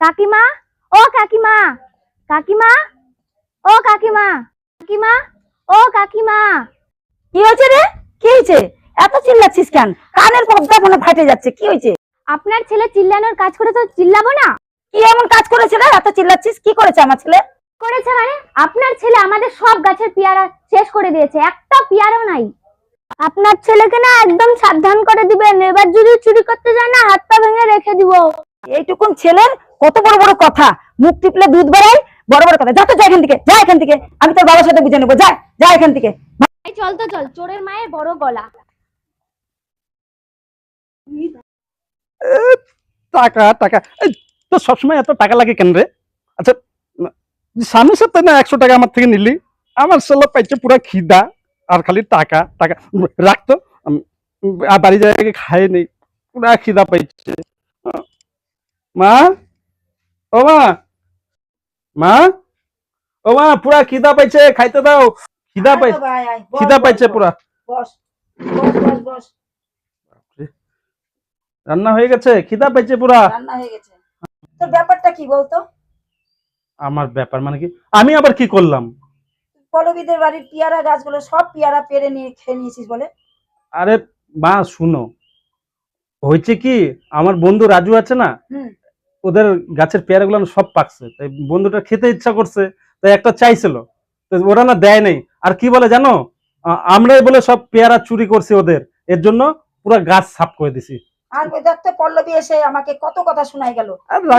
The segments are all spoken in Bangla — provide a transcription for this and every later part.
কাকিমা? ও কাকিমা! কাকিমা? ও কাকিমা! কাকিমা? ও কাকিমা! কি হয়েছে রে? কি হয়েছে? এত চিল্লাচ্ছিস কেন? কানের পর্দা মনে ফাটে যাচ্ছে কি হয়েছে? আপনার ছেলে চিল্লানোর কাজ করে তো চিল্লাবো না? কি এমন কাজ করেছে রে? এত চিল্লাচ্ছিস? কি করেছে আমার ছেলে? করেছে মানে? আপনার ছেলে আমাদের সব গাছের পেয়ারা শেষ করে দিয়েছে একটা পেয়ারাও নাই। আপনার ছেলেকে না একদম সাবধান করে দিবেন এবার যদি চুরি করতে যায় না হাত পা ভেঙে রেখে দিব। এইটুকুন ছেলের কত বড় বড় কথা। মুখ টিপলে দুধ বেড়ায় বড় বড় কথা। যা তো যা এখান থেকে যা এখান থেকে। আমি তোর বাবার সাথে বুঝে নেব। যা যা এখান থেকে। চল তো চল চোরের মায়ের বড় গলা। টাকা টাকা। এই তো সবসময় এত টাকা লাগে কেন রে? আচ্ছা স্বামীর সাথে না একশো টাকা আমার থেকে নিলি? আমার ছেলে পাইছে পুরা খিদা আর খালি টাকা টাকা। রাখতো আর বাড়ি জায়গায় খায় নেই পুরা খিদা পাইছে। মা? ও মা? মা ও মা পুরা খিদা পাইছে খাইতে দাও। খিদা পাই খিদা পাইছে পুরা। রান্না হয়ে গেছে খিদা পাইছে পুরা। রান্না হয়ে গেছে। তোর ব্যাপারটা কি বলতো? আমার ব্যাপার মানে কি? আমি আবার কি করলাম? পল্লবীদের বাড়ির পিয়ারা গাছগুলো সব পিয়ারা পেরে নিয়ে খেয়ে নিয়েছিস বলে? আরে মা শুনো। হয়েছে কি? আমার বন্ধু রাজু আছে না। ওদের গাছের পেয়ারাগুলো সব পাকছে। তাই বন্ধুটা খেতে ইচ্ছা করছে তাই একটা চাইছিল। তো ওরা না দেয় নাই। আর কি বলে জানো? আমরাই বলে সব পেয়ারা চুরি করছি ওদের। এর জন্য পুরো গাছ সাফ করে দিছি। আর ওই পল্লবী এসে আমাকে কত কথা শোনাই গেল।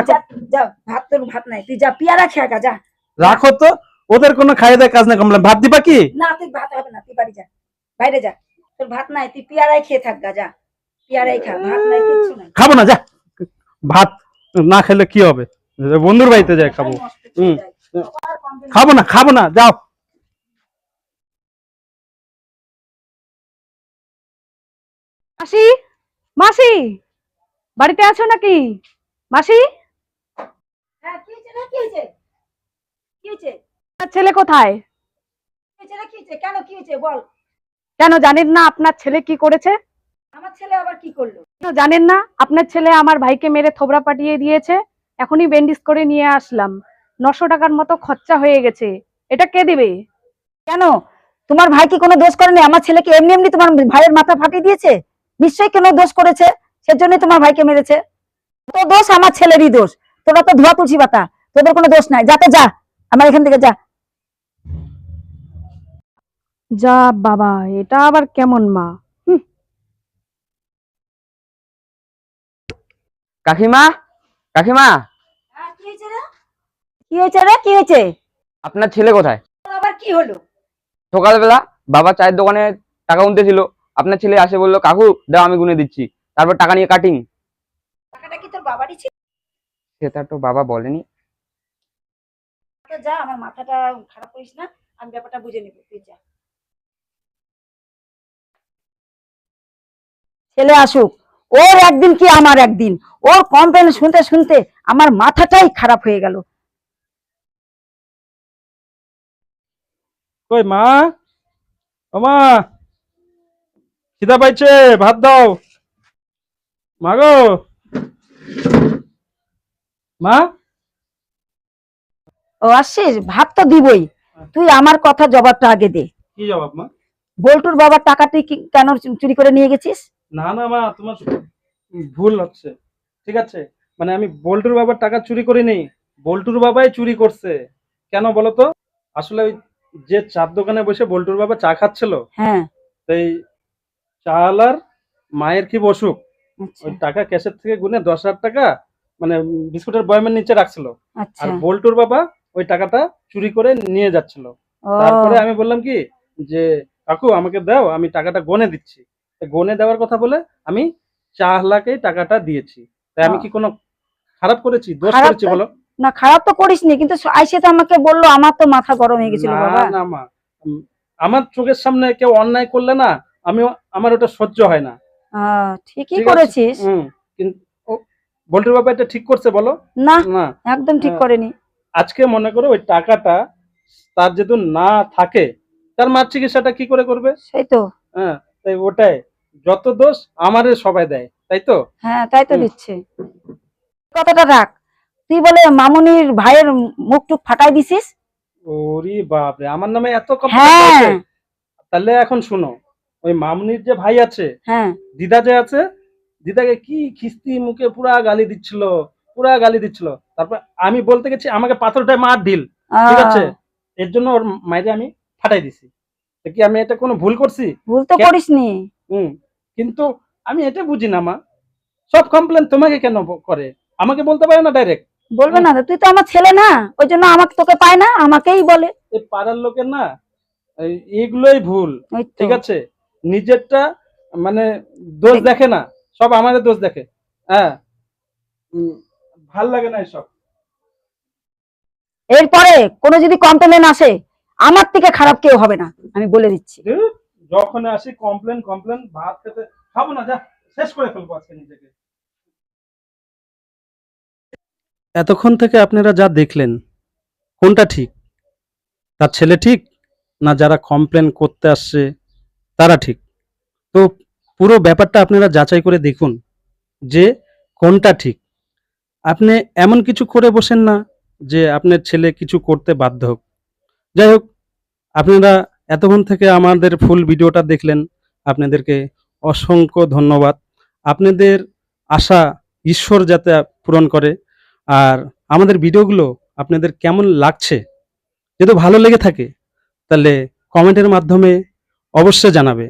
যা যা ভাত তোর ভাত নাই। তুই যা পিয়ারা খেয়ে গা, যা। রাখো তো। ওদের কোনো খাইয়ে দেয় কাজ না কমলাম ভাত দিবা কি? না তুই ভাত হবে না তুই বাড়ি যা। বাইরে যা। তোর ভাত নাই তুই পিয়ারাই খেয়ে থাক গা, যা। পিয়ারাই খা ভাত নাই কিচ্ছু নাই। খাব না যা। ভাত না খেলে কি হবে? বন্ধুর বাড়িতে যাই খাব। হুম। খাব না খাব না যাও। মাসি মাসি বাড়িতে আছো নাকি? মাসি? হ্যাঁ, কি হয়েছে রে, কি হয়েছে? কি হয়েছে? আপনার ছেলে কোথায়? কি হয়েছে রে, কি হয়েছে? কেন কি হয়েছে? বল। কেন জানেন না আপনার ছেলে কি করেছে? আমার ছেলে আবার কি করল? জানেন না আপনার ছেলে আমার ভাইকে মেরে থোবড়া পাঠিয়ে দিয়েছে এখনই ব্যান্ডেজ করে নিয়ে আসলাম। নশো টাকার মতো খরচা হয়ে গেছে। এটা কে দেবে? কেন? তোমার ভাই কি কোনো দোষ করেনি? আমার ছেলেকে এমনি এমনি তোমার ভাইয়ের মাথা ফাটিয়ে দিয়েছে? নিশ্চয়ই কোনো দোষ করেছে? সেজন্যই তোমার ভাইকে মেরেছে। তো দোষ আমার ছেলেরই দোষ। তোরা তো ধোয়া তুলসী পাতা। তোদের কোনো দোষ নাই। যা তো যা। আমার এখান থেকে যা। যা বাবা এটা আবার কেমন মা? কাকিমা? কাকিমা? কি হয়েছে রে? কি হয়েছে রে? কি হয়েছে? আপনার ছেলে কোথায়? আবার কি হলো? সকালবেলা বাবা চায়ের দোকানে টাকা গুনতে ছিল আপনার ছেলে আসে বলল কাকু দাও আমি গুনে দিচ্ছি। তারপর টাকা নিয়ে কাটিং টাকাটা কি তোর বাবারই ছিল? সেটা তো বাবা বলেনি। তো যা আমার মাথাটা খারাপ করিস না আমি ব্যাপারটা বুঝে নেব তুই যা। ছেলে আসুক। ওর একদিন কি আমার একদিন? ওর কমপ্লেন শুনতে শুনতে আমার মাথাটাই খারাপ হয়ে গেল। কই মা? ও মা! খিদা পাইছে ভাত দাও। মা গো! মা? ও আসছিস ভাত তো দিবই। তুই আমার কথা জবাবটা আগে দে। কি জবাব মা? বল্টুর বাবার টাকা তুই কি- কেন চুরি করে নিয়ে গেছিস? না না মা তোমার ভুল হচ্ছে। ঠিক আছে? মানে আমি বল্টুর বাবার টাকা চুরি করিনি। বল্টুর বাবাই চুরি করছে। কেন বলো তো? আসলে ওই যে চার দোকানে বসে বল্টুর বাবা চা খাচ্ছিল হ্যাঁ। সেই চালার মায়ের কি বসুক? আচ্ছা। ওই টাকা ক্যাশের থেকে গুনে দশ হাজার টাকা মানে বিস্কুটের বয়মের নিচে রাখছিল। আচ্ছা। আর বল্টুর বাবা ওই টাকাটা চুরি করে নিয়ে যাচ্ছিল। তারপরে আমি বললাম কি যে কাকু আমাকে দাও আমি টাকাটা গনে দিচ্ছি। গনে দেওয়ার কথা বলে আমি চার চাহলাকেই টাকাটা দিয়েছি। তাই আমি কি কোনো খারাপ করেছি? দোষ করেছি বলো? না খারাপ তো করিসনি কিন্তু আইসে তো আমাকে বলল আমার তো মাথা গরম হয়ে গেছিল বাবা। না মা। আমার চোখের সামনে কেউ অন্যায় করলে না আমি আমার ওটা সহ্য হয় না। ঠিকই করেছিস। কিন্তু বল্টুর বাবা এটা ঠিক করছে বলো? না না। একদম ঠিক হ্যাঁ। করেনি। আজকে মনে করো ওই টাকাটা তার যদি না থাকে তার মার চিকিৎসাটা কি করে করবে? সেই তো। হ্যাঁ তাই ওটাই। যত দোষ আমারে সবাই দেয় তাই তো? হ্যাঁ তাই তো দিচ্ছে। কথাটা রাখ তুই বলে মামুনির ভাইয়ের মুখ টুক ফাটাই দিছিস? ওরে বাপরে আমার নামে এত হ্যাঁ। তাহলে এখন শোনো ওই মামনির যে ভাই আছে হ্যাঁ। দিদা যে আছে দিদাকে কি খিস্তি মুখে পুরা গালি দিচ্ছিল পুরা গালি দিচ্ছিল। তারপর আমি বলতে গেছি আমাকে পাথরটায় মার ঢিল ঠিক আছে? এর জন্য ওর মাইরে আমি ফাটাই দিছি। কি আমি এটা কোনো ভুল করছি? ভুল তো করিসনি। হুম। কিন্তু আমি এটা বুঝি না মা। সব কমপ্লেন তোমাকে কেন করে? আমাকে বলতে পারে না ডাইরেক্ট বলবে না তুই তো আমার ছেলে না ওই জন্য আমাকে তোকে পায় না আমাকেই বলে। এই পাড়ার লোকের না এই- এইগুলোই ভুল ঠিক আছে? নিজেরটা মানে দোষ দেখে না সব আমাদের দোষ দেখে। হ্যাঁ। ভালো লাগে না এসব। এরপরে কোনো যদি কমপ্লেন আসে আমার থেকে খারাপ কেউ হবে না আমি বলে দিচ্ছি। যখন আসি কমপ্লেন কমপ্লেন ভাত খেতে, খাব না, যা, শেষ করে ফেলব আজকে নিজেকে। এতক্ষণ থেকে আপনারা যা দেখলেন, কোনটা ঠিক? তার ছেলে ঠিক? না যারা কমপ্লেন করতে আসছে, তারা ঠিক? তো পুরো ব্যাপারটা আপনারা যাচাই করে দেখুন যে কোনটা ঠিক। আপনি এমন কিছু করে বসেন না যে আপনার ছেলে কিছু করতে বাধ্য হোক। যাই হোক, আপনারা এতক্ষণ থেকে আমাদের ফুল ভিডিওটা দেখলেন, আপনাদেরকে অসংখ্য ধন্যবাদ। আপনাদের আশা ঈশ্বর যাতে পূরণ করে, আর আমাদের ভিডিওগুলো আপনাদের কেমন লাগছে, যদি ভালো লেগে থাকে, তাহলে কমেন্টের মাধ্যমে অবশ্যই জানাবে।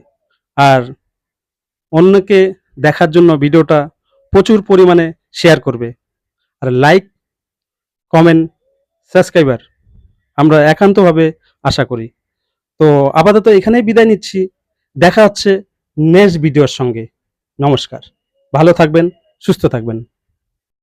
আর অন্যকে দেখার জন্য ভিডিওটা প্রচুর পরিমাণে শেয়ার করবে। আর লাইক, কমেন্ট, সাবস্ক্রাইবার, আমরা একান্তভাবে আশা করি। তো আপাতত এখানেই বিদায় নিচ্ছি। দেখা হচ্ছে নেক্সট ভিডিওর সঙ্গে। নমস্কার। ভালো থাকবেন, সুস্থ থাকবেন।